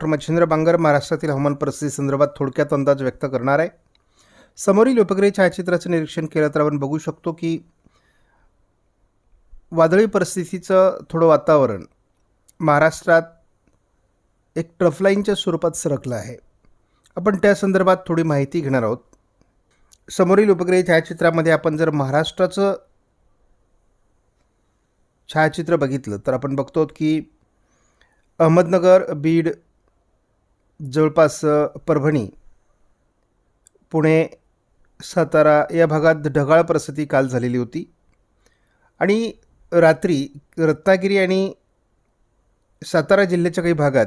Doctor Machhindra Bangar महाराष्ट्रातील हवामान परिस्थिती संदर्भात थोडक्यात अंदाज व्यक्त करणार आहे. समोरील उपग्रह छायाचित्राचं निरीक्षण केलं तर आपण बघू शकतो की वादळी परिस्थितीचं थोडं वातावरण महाराष्ट्रात एक ट्रफलाईनच्या स्वरूपात सरकलं आहे. आपण त्या संदर्भात थोडी माहिती घेणार आहोत. समोरील उपग्रह छायाचित्रामध्ये आपण जर महाराष्ट्राचं छायाचित्र बघितलं तर आपण बघतो की अहमदनगर बीड जवळपास परभणी पुणे सातारा या भागात ढगाळ प्रसती काल झालेली होती. आणि रात्री रत्नागिरी आणि सातारा जिल्ह्याच्या काही भागात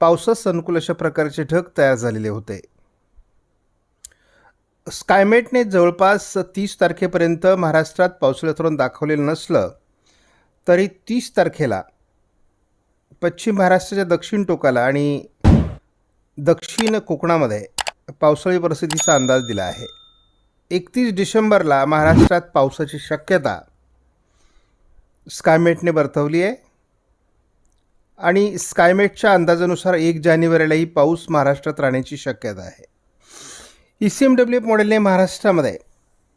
पावसास अनुकूल अशा प्रकारचे ढग तयार झालेले होते. स्कायमेटने जवळपास तीस तारखेपर्यंत महाराष्ट्रात पावसाळी वातावरण दाखवलेलं नसलं तरी तीस तारखेला पश्चिम महाराष्ट्राच्या दक्षिण टोकाला आणि दक्षिण कोकणामध्ये पावसाळी परिस्थितीचा अंदाज दिला आहे. एकतीस डिसेंबरला महाराष्ट्रात पावसाची शक्यता स्कायमेटने वर्तवली आहे. आणि स्कायमेटच्या अंदाजानुसार एक जानेवारीलाही पाऊस महाराष्ट्रात राहण्याची शक्यता आहे. E C M W F मॉडेलने महाराष्ट्रामध्ये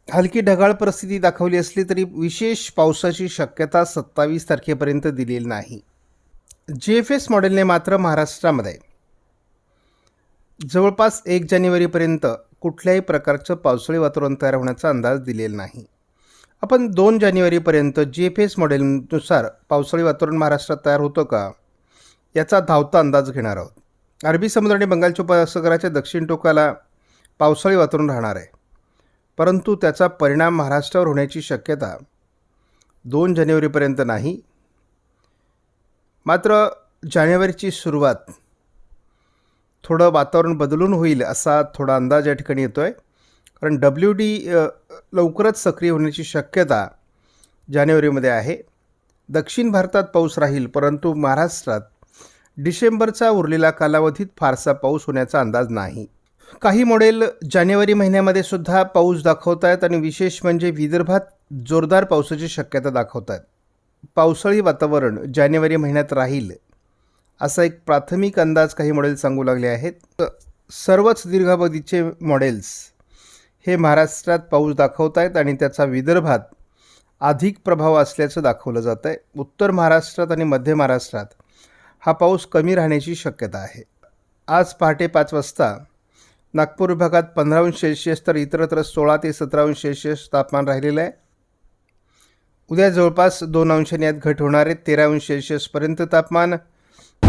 हलकी ढगाळ परिस्थिती दाखवली असली तरी विशेष पावसाची शक्यता सत्तावीस तारखेपर्यंत दिलेली नाही. जी एफ एस मॉडेलने मात्र महाराष्ट्रामध्ये जवळपास एक जानेवारीपर्यंत कुठल्याही प्रकारचं पावसाळी वातावरण तयार होण्याचा अंदाज दिलेला नाही. आपण दोन जानेवारीपर्यंत जी एफ एस मॉडेलनुसार पावसाळी वातावरण महाराष्ट्रात तयार होतं का? याचा धावता अंदाज घेणार आहोत. अरबी समुद्र आणि बंगालच्या उपसागराच्या दक्षिण टोकाला पावसाळी वातावरण राहणार आहे. परंतु त्याचा परिणाम महाराष्ट्रावर होण्याची शक्यता दोन जानेवारीपर्यंत नाही. मात्र जानेवारीची सुरुवात थोडं वातावरण बदलून होईल असा थोडा अंदाज या ठिकाणी येतो आहे कारण डब्ल्यू डी लवकरच सक्रिय होण्याची शक्यता जानेवारीमध्ये आहे. दक्षिण भारतात पाऊस राहील परंतु महाराष्ट्रात डिसेंबरचा उरलेला कालावधीत फारसा पाऊस होण्याचा अंदाज नाही. काही मॉडेल जानेवारी महिन्यामध्ये सुद्धा पाऊस दाखवत आहेत आणि विशेष म्हणजे विदर्भात जोरदार पावसाची शक्यता दाखवत आहेत. पावसाळी वातावरण जानेवारी महिन्यात राहील. असा एक प्राथमिक अंदाज काही मॉडेल सांगू लागले आहेत. सर्वच दीर्घावधीचे मॉडेल्स हे महाराष्ट्रात पाऊस दाखवत आहेत आणि त्याचा विदर्भात अधिक प्रभाव असल्याचं दाखवलं जातं आहे. उत्तर महाराष्ट्रात आणि मध्य महाराष्ट्रात हा पाऊस कमी राहण्याची शक्यता आहे. आज पहाटे पाच वाजता नागपूर विभागात पंधरा अंश सेल्शियस तर इतरत्र सोळा ते सतरा अंश सेल्शियस तापमान राहिलेलं आहे. उद्या जवळपास दोन अंशांनी यात घट होणार आहे. तेरा अंश सेल्शियसपर्यंत तापमान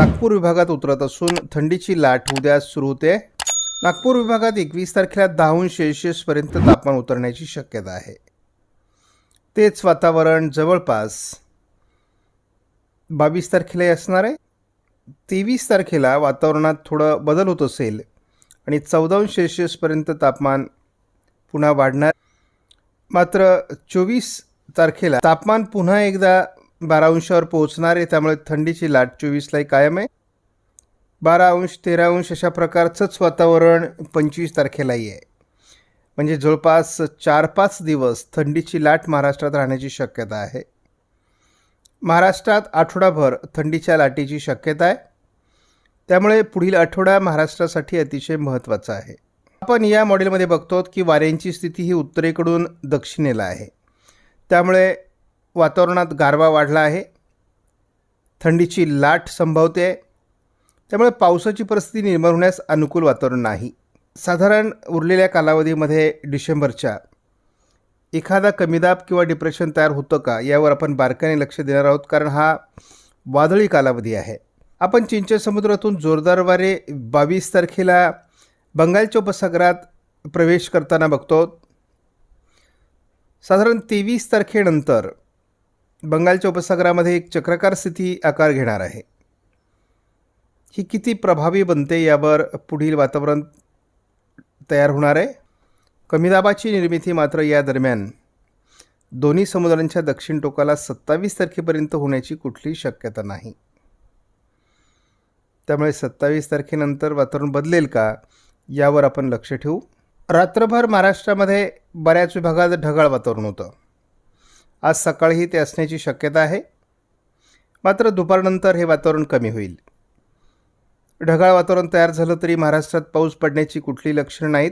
नागपूर विभागात उतरत असून थंडीची लाट उद्या सुरू होते. नागपूर विभागात एकवीस तारखेला दहाहून सेल्सिअसपर्यंत तापमान उतरण्याची शक्यता आहे. तेच वातावरण जवळपास बावीस तारखेलाही असणार आहे. तेवीस तारखेला वातावरणात थोडं बदल होत असेल आणि चौदा अंश सेल्सिअसपर्यंत तापमान पुन्हा वाढणार. मात्र चोवीस तारखेला तापमान पुन्हा एकदा बारा अंशावर पोहोचणार आहे त्यामुळे थंडीची लाट चोवीसलाही कायम आहे. बारा अंश तेरा अंश अशा प्रकारचंच वातावरण पंचवीस तारखेलाही आहे. म्हणजे जवळपास चार पाच दिवस थंडीची लाट महाराष्ट्रात राहण्याची शक्यता आहे. महाराष्ट्रात आठवडाभर थंडीच्या लाटेची शक्यता आहे. त्यामुळे पुढील आठवडा महाराष्ट्रासाठी अतिशय महत्त्वाचा आहे. आपण या मॉडेलमध्ये बघतो की वाऱ्यांची स्थिती ही उत्तरेकडून दक्षिणेला आहे. त्यामुळे वातावरणात गारवा वाढला आहे. थंडीची लाट संभवते आहे. त्यामुळे पावसाची परिस्थिती निर्माण होण्यास अनुकूल वातावरण नाही. साधारण उरलेल्या कालावधीमध्ये डिसेंबरच्या एखादा कमीदाब किंवा डिप्रेशन तयार होतं का यावर आपण बारकाने लक्ष देणार आहोत कारण हा वादळी कालावधी आहे. आपण चीनच्या समुद्रातून जोरदार वारे बावीस तारखेला बंगालच्या उपसागरात प्रवेश करताना बघतो. साधारण तेवीस तारखेनंतर बंगालच्या उपसागरामध्ये एक चक्रकार स्थिती आकार घेणार आहे. ही किती प्रभावी बनते यावर पुढील वातावरण तयार होणार आहे. कमी दाबाची निर्मिती मात्र या दरम्यान दोन्ही समुद्रांच्या दक्षिण टोकाला सत्तावीस तारखेपर्यंत होण्याची कुठलीही शक्यता नाही. त्यामुळे सत्तावीस तारखेनंतर वातावरण बदलेल का यावर आपण लक्ष ठेवू. रात्रभर महाराष्ट्रामध्ये बऱ्याच विभागात ढगाळ वातावरण होतं. आज सकाळीही ते असण्याची शक्यता आहे. मात्र दुपारनंतर हे वातावरण कमी होईल. ढगाळ वातावरण तयार झालं तरी महाराष्ट्रात पाऊस पडण्याची कुठली लक्षणं नाहीत.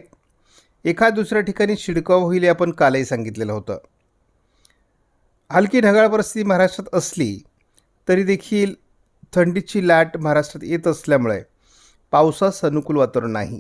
एका दुसऱ्या ठिकाणी शिडकाव होईल हे आपण कालही सांगितलेलं होतं. हलकी ढगाळ परिस्थिती महाराष्ट्रात असली तरी देखील थंडीची लाट महाराष्ट्रात येत असल्यामुळे पावसास अनुकूल वातावरण नाही.